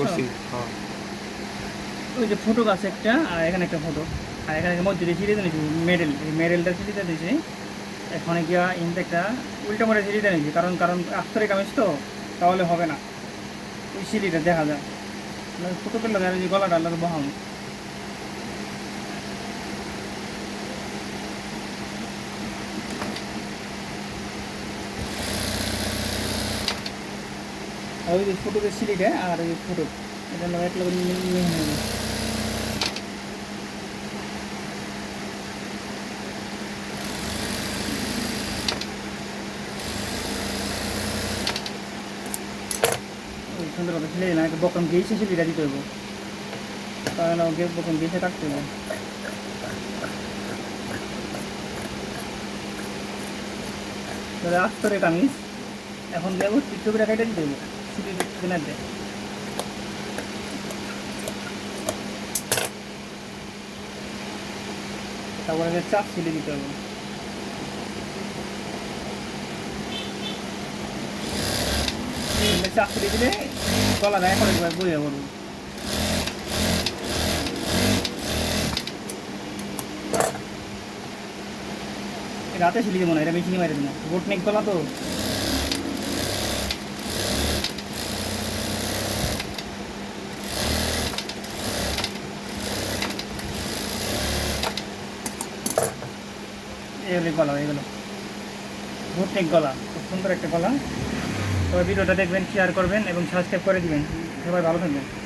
করছি। হ্যাঁ। ওই যে ফটো গাছ একটা আর এখানে একটা ফটো। আর এখানে মধ্যে দিয়ে নিয়েছি মেডেল এই মেডেলটা সিঁড়িতে দিয়েছি এখানে গিয়া ইনটেকটা উল্টা মারে সিঁড়িতে নিয়েছি কারণ কারণ আস্তরে কামিজ তো তাহলে হবে না। ওই সিঁড়িটা দেখা যায়। ফটো করলে গলাটা আল্লাহ বহাম আর ওই ফটোতে সিঁড়িটা আর ওই ফটো এটা আমরা এক লোক নিয়ে ওই সুন্দর কথা ছেলে দিলাম একটা বকম গিয়েছে সিঁড়িটা দিতে হইব। কারণ ওকে বকম গিয়েছে কাটতে হবে। আস্তরে কামিজ, এখন দেবো টিকটকিটা কেটে দিতে হইব। তারপরে চাপ ছিলে দিতে হবে দিলে গলা করে বইয়া পড়ব রাতে ছিলে দেবো না এটা মেশিনে মারি দেবো বোট নেক গলা তো। এগুলো গলা, এগুলো। ভুটনিক গলা, খুব সুন্দর একটা গলা। তবে ভিডিওটা দেখবেন শেয়ার করবেন এবং সাবস্ক্রাইব করে দিবেন। সবাই ভালো থাকবেন।